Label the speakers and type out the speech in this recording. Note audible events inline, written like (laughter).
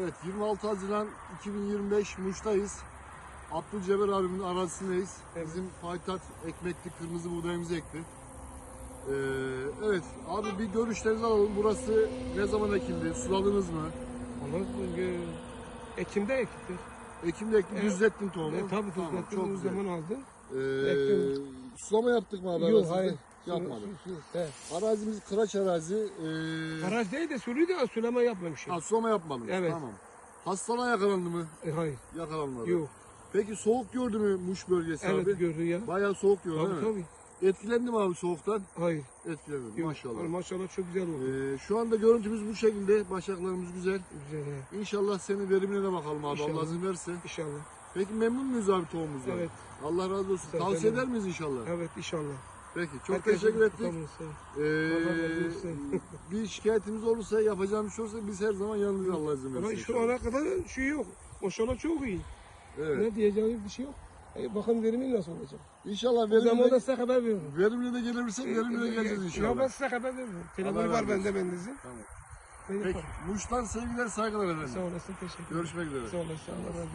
Speaker 1: Evet 26 Haziran 2025 Muş'tayız. Abdülceber abimin arazisindeyiz.
Speaker 2: Evet.
Speaker 1: Bizim payitaht ekmekli kırmızı buğdayımızı ekti. Ee, evet abi bir görüşlerinizi alalım. Burası ne zaman ekildi? Suladınız mı?
Speaker 2: E, Ekim'de ektik.
Speaker 1: Ekim'de ekti,
Speaker 2: Evet.
Speaker 1: düzlettin tohumu.
Speaker 2: E, tabii
Speaker 1: Tamam,
Speaker 2: tuzlattım.
Speaker 1: çok
Speaker 2: o zaman aldım.
Speaker 1: Ee,
Speaker 2: ektim.
Speaker 1: sulama yaptık mı abi?
Speaker 2: Yok hayır.
Speaker 1: Yapmadık.
Speaker 2: Su, su. Evet.
Speaker 1: Arazimiz kıraç arazi. Ee,
Speaker 2: Garaj değil de sürüyü de sulama yapmamışım.
Speaker 1: ha, sulama yapmadınız.
Speaker 2: Evet.
Speaker 1: Tamam. Hastalığa yakalandı mı?
Speaker 2: E, hayır.
Speaker 1: Yakalanmadı.
Speaker 2: Yok.
Speaker 1: Peki soğuk gördü mü Muş bölgesi
Speaker 2: Evet
Speaker 1: abi?
Speaker 2: gördü ya.
Speaker 1: Bayağı soğuk gördü
Speaker 2: Tabii
Speaker 1: değil mi?
Speaker 2: tabii.
Speaker 1: Etkilendi mi abi soğuktan?
Speaker 2: Hayır.
Speaker 1: Etkilenmedi
Speaker 2: Yok.
Speaker 1: maşallah.
Speaker 2: Maşallah çok güzel oldu.
Speaker 1: Ee, şu anda görüntümüz bu şekilde. Başaklarımız güzel.
Speaker 2: Güzel he.
Speaker 1: İnşallah senin verimine de bakalım abi
Speaker 2: İnşallah.
Speaker 1: Allah izin verirse.
Speaker 2: İnşallah.
Speaker 1: Peki memnun muyuz abi tohumumuzdan?
Speaker 2: Evet.
Speaker 1: Allah razı olsun.
Speaker 2: Sen-
Speaker 1: Tavsiye eder miyiz inşallah?
Speaker 2: Evet inşallah.
Speaker 1: Peki çok
Speaker 2: Herkese-
Speaker 1: teşekkür ettik.
Speaker 2: Tamam.
Speaker 1: Ee, (laughs) bir şikayetimiz olursa yapacağımız bir şey olursa biz her zaman yanınızdayız Allah izin
Speaker 2: Ama şu ana kadar şey yok. Maşallah çok iyi.
Speaker 1: Evet.
Speaker 2: Ne diyeceğimiz bir şey yok. E, bakın verimi nasıl olacak?
Speaker 1: İnşallah
Speaker 2: O zaman
Speaker 1: verimle,
Speaker 2: da size haber veririm.
Speaker 1: verimle de gelebilirsek verimle de geleceğiz inşallah.
Speaker 2: Ya ben size haber veririm. Telefonu var bende bendenizin.
Speaker 1: Tamam. Peki. Muş'tan sevgiler saygılar efendim.
Speaker 2: Sağ olasın teşekkür ederim.
Speaker 1: Görüşmek üzere.
Speaker 2: Sağ olasın Allah razı.